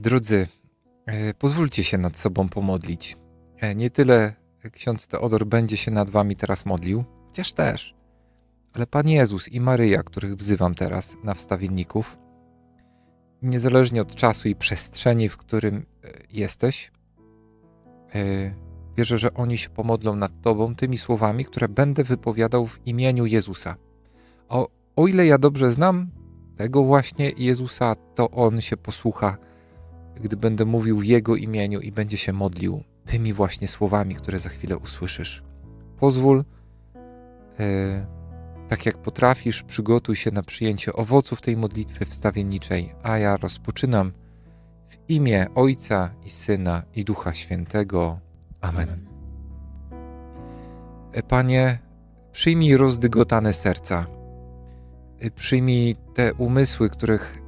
Drodzy, e, pozwólcie się nad sobą pomodlić. E, Nie tyle ksiądz Teodor będzie się nad wami teraz modlił, chociaż też, ale Pan Jezus i Maryja, których wzywam teraz na wstawienników, niezależnie od czasu i przestrzeni, w którym e, jesteś, wierzę, że oni się pomodlą nad tobą tymi słowami, które będę wypowiadał w imieniu Jezusa. O, o ile ja dobrze znam tego właśnie Jezusa, to on się posłucha gdy będę mówił w Jego imieniu i będzie się modlił tymi właśnie słowami, które za chwilę usłyszysz. Pozwól, e, tak jak potrafisz, przygotuj się na przyjęcie owoców tej modlitwy wstawienniczej, a ja rozpoczynam w imię Ojca i Syna i Ducha Świętego. Amen. E, Panie, przyjmij rozdygotane serca. E, Przyjmij te umysły, których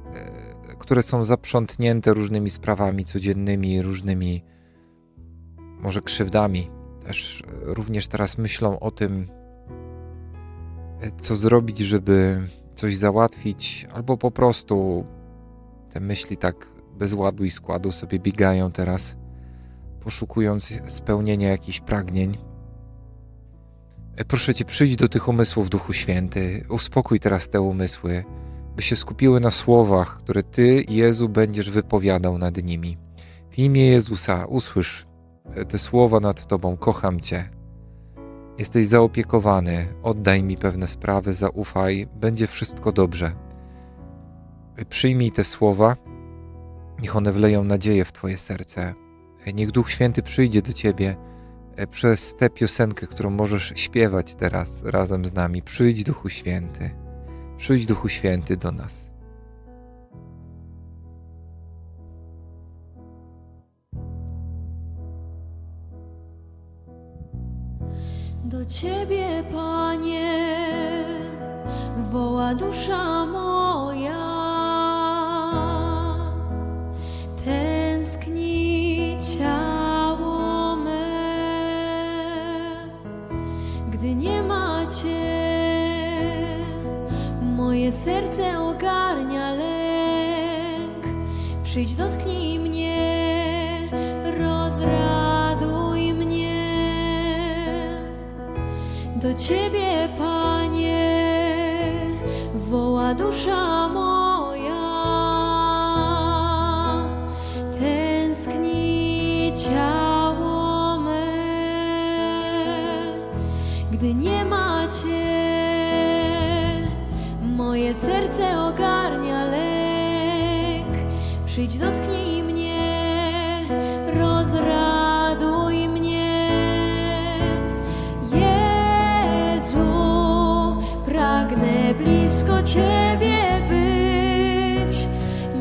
które są zaprzątnięte różnymi sprawami codziennymi, różnymi może krzywdami. Też e, również teraz myślą o tym, e, co zrobić, żeby coś załatwić, albo po prostu te myśli tak bez ładu i składu sobie biegają teraz, poszukując spełnienia jakichś pragnień. E, Proszę Cię, przyjdź do tych umysłów, Duchu Święty, uspokój teraz te umysły by się skupiły na słowach, które Ty, Jezu, będziesz wypowiadał nad nimi. W imię Jezusa usłysz te słowa nad Tobą: Kocham Cię. Jesteś zaopiekowany, oddaj mi pewne sprawy, zaufaj, będzie wszystko dobrze. Przyjmij te słowa, niech one wleją nadzieję w Twoje serce. Niech Duch Święty przyjdzie do Ciebie przez tę piosenkę, którą możesz śpiewać teraz razem z nami. Przyjdź, Duchu Święty. Przyjdź Duchu Święty do nas. Do Ciebie, Panie, woła dusza moja. Moje serce ogarnia lęk. Przyjdź, dotknij mnie, rozraduj mnie. Do Ciebie, Panie, woła dusza serce ogarnia lęk. Przyjdź, dotknij mnie, rozraduj mnie. Jezu, pragnę blisko Ciebie być.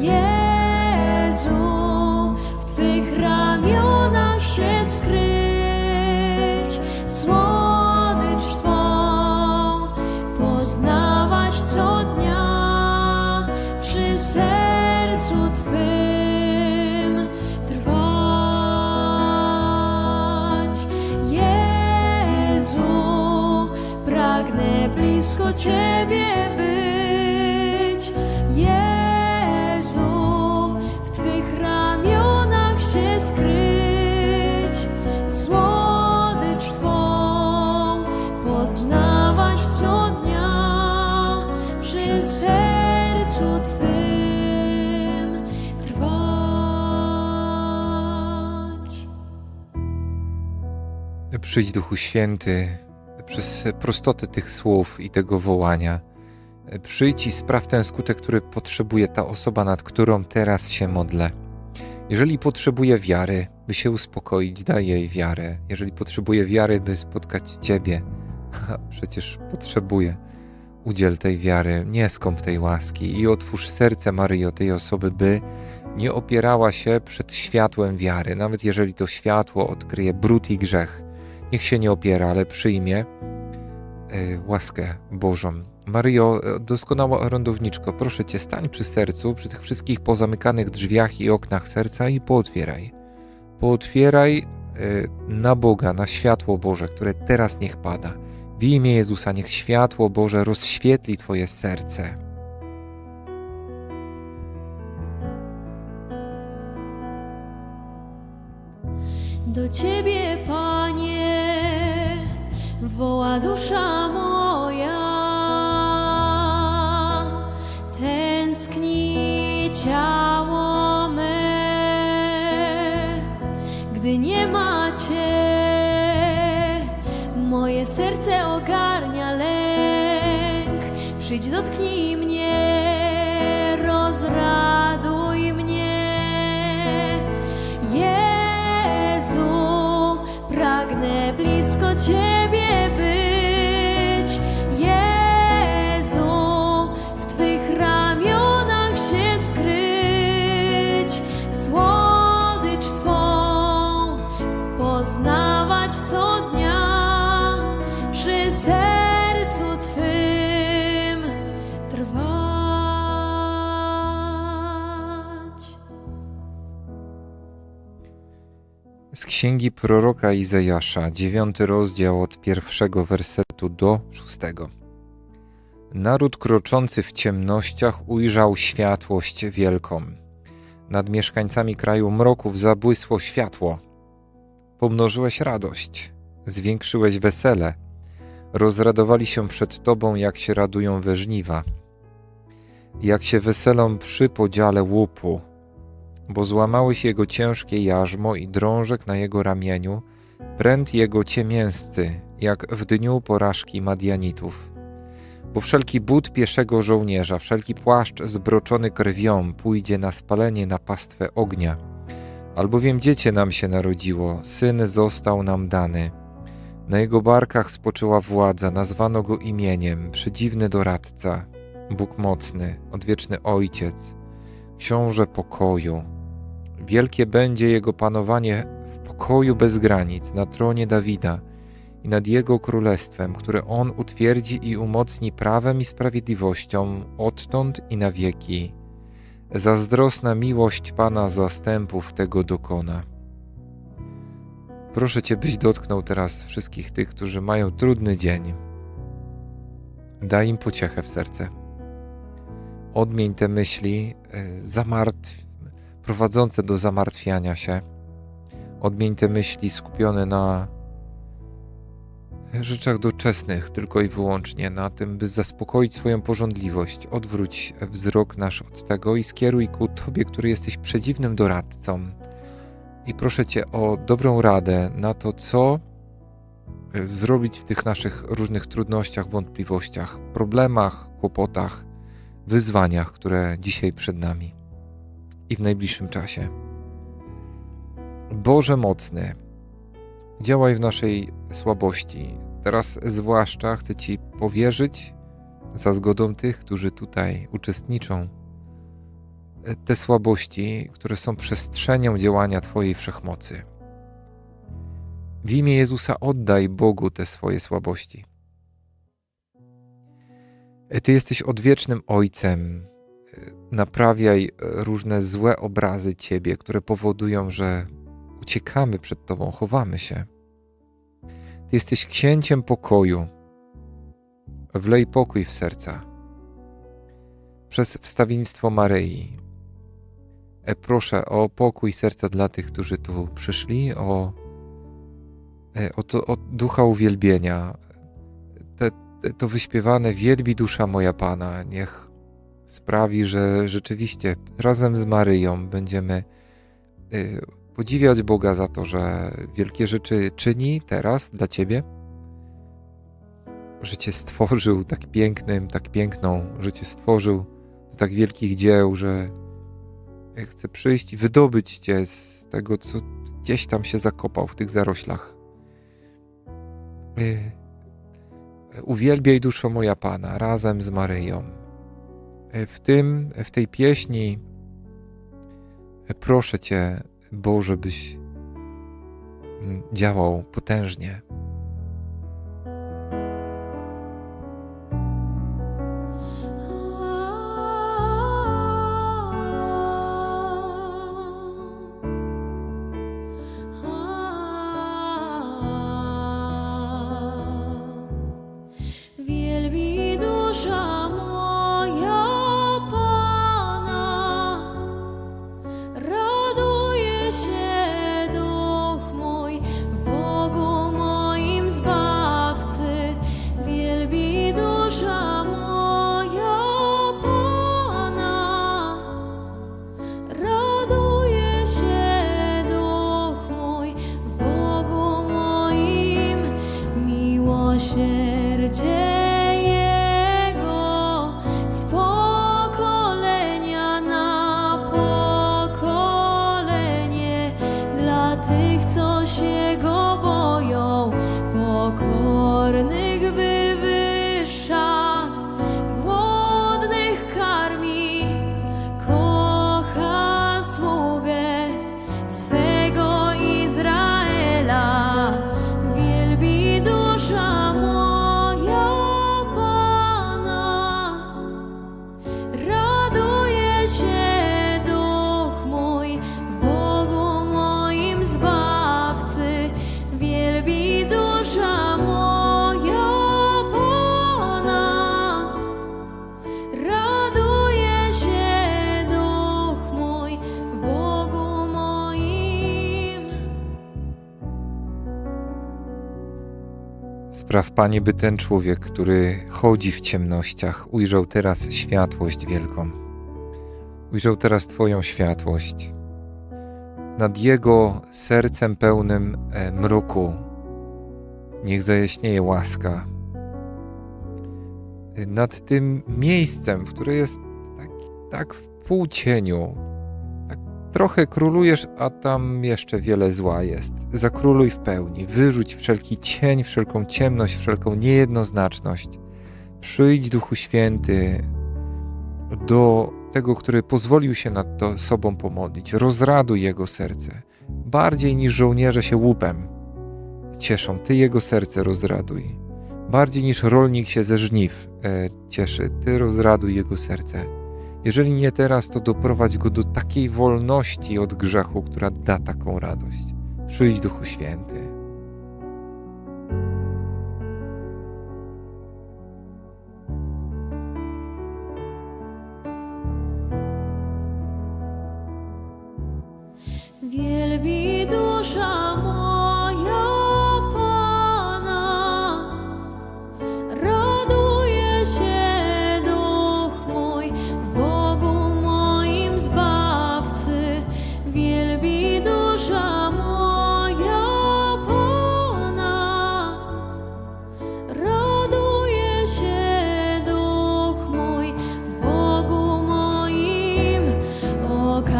Jezu, w Twych ramionach się skryć. Ciebie być. Jezu, w Twych ramionach się skryć. Słodycz Twą poznawać co dnia przy sercu Twym trwać. Przyjdź Duchu Święty przez prostotę tych słów i tego wołania. Przyjdź i spraw ten skutek, który potrzebuje ta osoba, nad którą teraz się modlę. Jeżeli potrzebuje wiary, by się uspokoić, daj jej wiarę. Jeżeli potrzebuje wiary, by spotkać Ciebie, przecież potrzebuje, udziel tej wiary, nie skąp tej łaski i otwórz serce Maryjo tej osoby, by nie opierała się przed światłem wiary, nawet jeżeli to światło odkryje brud i grzech. Niech się nie opiera, ale przyjmie łaskę Bożą. Maryjo, e, doskonała orędowniczko, proszę Cię, stań przy sercu, przy tych wszystkich pozamykanych drzwiach i oknach serca i pootwieraj. Pootwieraj y, na Boga, na światło Boże, które teraz niech pada. W imię Jezusa niech światło Boże rozświetli Twoje serce. Do Ciebie, woła dusza moja. Tęskni ciało me, gdy nie ma Cię. Moje serce ogarnia lęk. Przyjdź, dotknij mnie, rozraduj mnie. Jezu, pragnę blisko Ciebie księgi proroka Izajasza, dziewiąty rozdział od pierwszego wersetu do szóstego. Naród kroczący w ciemnościach ujrzał światłość wielką. Nad mieszkańcami kraju mroków zabłysło światło. Pomnożyłeś radość, zwiększyłeś wesele. Rozradowali się przed Tobą, jak się radują we żniwa. Jak się weselą przy podziale łupu bo złamałeś jego ciężkie jarzmo i drążek na jego ramieniu, pręt jego ciemięscy, jak w dniu porażki Madianitów. Bo wszelki but pieszego żołnierza, wszelki płaszcz zbroczony krwią pójdzie na spalenie na pastwę ognia. Albowiem dziecię nam się narodziło, syn został nam dany. Na jego barkach spoczęła władza, nazwano go imieniem, przedziwny doradca, Bóg mocny, odwieczny ojciec, książę pokoju. Wielkie będzie jego panowanie w pokoju bez granic na tronie Dawida i nad jego królestwem, które on utwierdzi i umocni prawem i sprawiedliwością odtąd i na wieki. Zazdrosna miłość Pana zastępów tego dokona. Proszę Cię, byś dotknął teraz wszystkich tych, którzy mają trudny dzień. Daj im pociechę w serce. Odmień te myśli y, zamartw, prowadzące do zamartwiania się. Odmień te myśli skupione na rzeczach doczesnych, tylko i wyłącznie na tym, by zaspokoić swoją pożądliwość. Odwróć wzrok nasz od tego i skieruj ku Tobie, który jesteś przedziwnym doradcą. I proszę Cię o dobrą radę na to, co zrobić w tych naszych różnych trudnościach, wątpliwościach, problemach, kłopotach, wyzwaniach, które dzisiaj przed nami i w najbliższym czasie. Boże mocny, działaj w naszej słabości. Teraz zwłaszcza chcę Ci powierzyć, za zgodą tych, którzy tutaj uczestniczą, te słabości, które są przestrzenią działania Twojej wszechmocy. W imię Jezusa oddaj Bogu te swoje słabości. Ty jesteś odwiecznym Ojcem. Naprawiaj różne złe obrazy Ciebie, które powodują, że uciekamy przed Tobą, chowamy się. Ty jesteś księciem pokoju. Wlej pokój w serca. Przez wstawiennictwo Maryi. E, Proszę o pokój serca dla tych, którzy tu przyszli, o, e, o, to, o ducha uwielbienia. Te, te, to wyśpiewane wielbi dusza moja Pana. Niech sprawi, że rzeczywiście razem z Maryją będziemy y, podziwiać Boga za to, że wielkie rzeczy czyni teraz dla Ciebie, że Cię stworzył tak pięknym, tak piękną, że Cię stworzył do tak wielkich dzieł, że chce przyjść i wydobyć Cię z tego, co gdzieś tam się zakopał w tych zaroślach. Y, Uwielbiaj duszo moja Pana razem z Maryją. W tym, w tej pieśni y, proszę Cię, Boże, byś mm, działał potężnie. się go boją pokorny. Spraw, Panie, by ten człowiek, który chodzi w ciemnościach, ujrzał teraz światłość wielką. Ujrzał teraz Twoją światłość. Nad jego sercem pełnym e, mroku niech zajaśnieje łaska. E, Nad tym miejscem, które jest tak, tak w półcieniu, trochę królujesz, a tam jeszcze wiele zła jest. Zakróluj w pełni, wyrzuć wszelki cień, wszelką ciemność, wszelką niejednoznaczność. Przyjdź, Duchu Święty, do tego, który pozwolił się nad to sobą pomodlić. Rozraduj jego serce. Bardziej niż żołnierze się łupem cieszą, ty jego serce rozraduj. Bardziej niż rolnik się ze żniw e, cieszy, ty rozraduj jego serce. Jeżeli nie teraz, to doprowadź go do takiej wolności od grzechu, która da taką radość. Przyjdź Duchu Święty.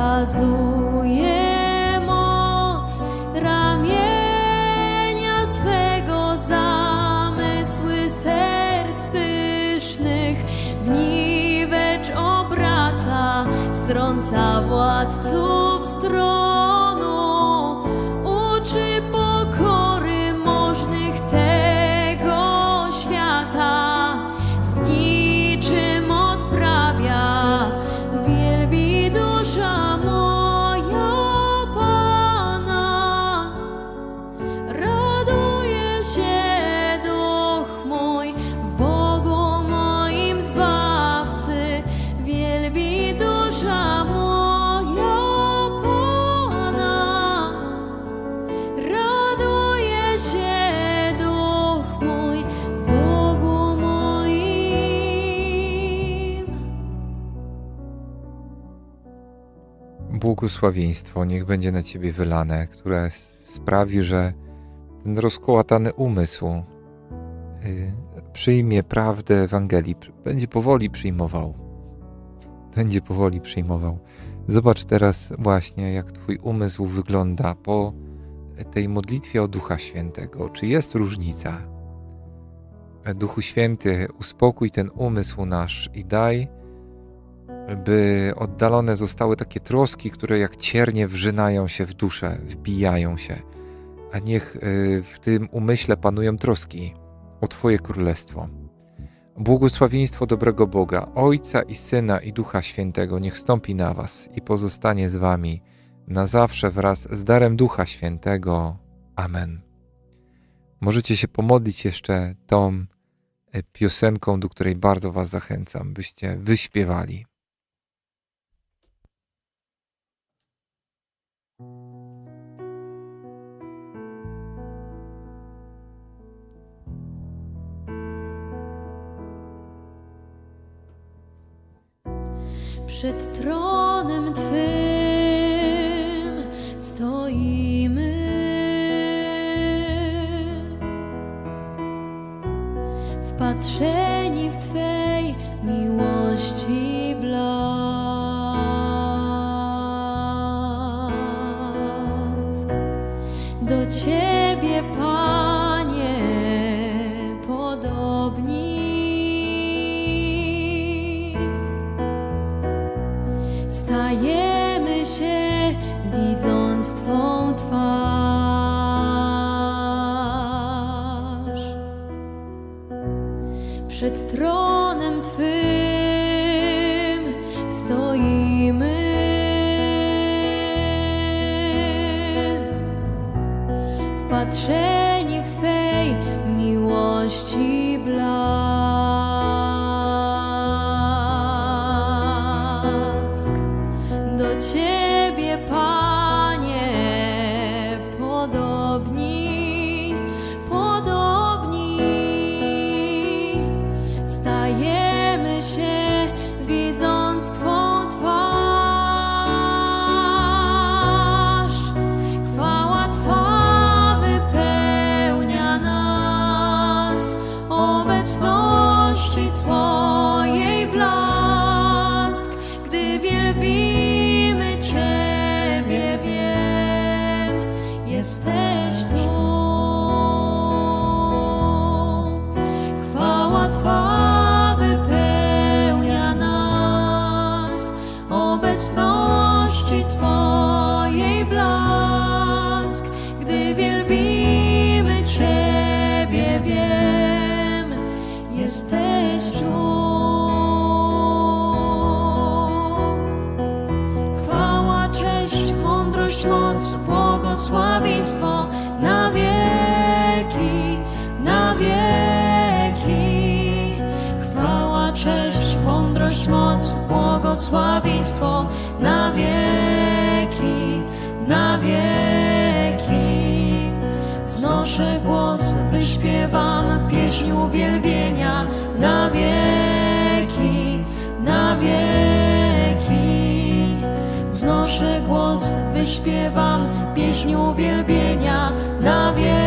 Okazuje moc ramienia swego zamysły serc pysznych w niwecz obraca, strąca władców stronu, Błogosławieństwo niech będzie na ciebie wylane, które sprawi, że ten rozkołatany umysł y, przyjmie prawdę Ewangelii, będzie powoli przyjmował. Będzie powoli przyjmował. Zobacz teraz właśnie, jak twój umysł wygląda po tej modlitwie o Ducha Świętego. Czy jest różnica? Duchu Święty, uspokój ten umysł nasz i daj, by oddalone zostały takie troski, które jak ciernie wrzynają się w duszę, wbijają się. A niech y, w tym umyśle panują troski o Twoje królestwo. Błogosławieństwo dobrego Boga, Ojca i Syna i Ducha Świętego, niech stąpi na Was i pozostanie z Wami na zawsze wraz z darem Ducha Świętego. Amen. Możecie się pomodlić jeszcze tą e, piosenką, do której bardzo Was zachęcam, byście wyśpiewali. Przed tronem Twym stoimy. Wpatrzeni w Twej Ciebie, Panie, wielbimy Ciebie, wiem, jesteś tu. Chwała, cześć, mądrość, moc, błogosławieństwo na wieki, na wieki. Chwała, cześć, mądrość, moc, błogosławieństwo wyśpiewam pieśń uwielbienia na wieki, na wieki. Wznoszę głos, wyśpiewam pieśń uwielbienia na wieki.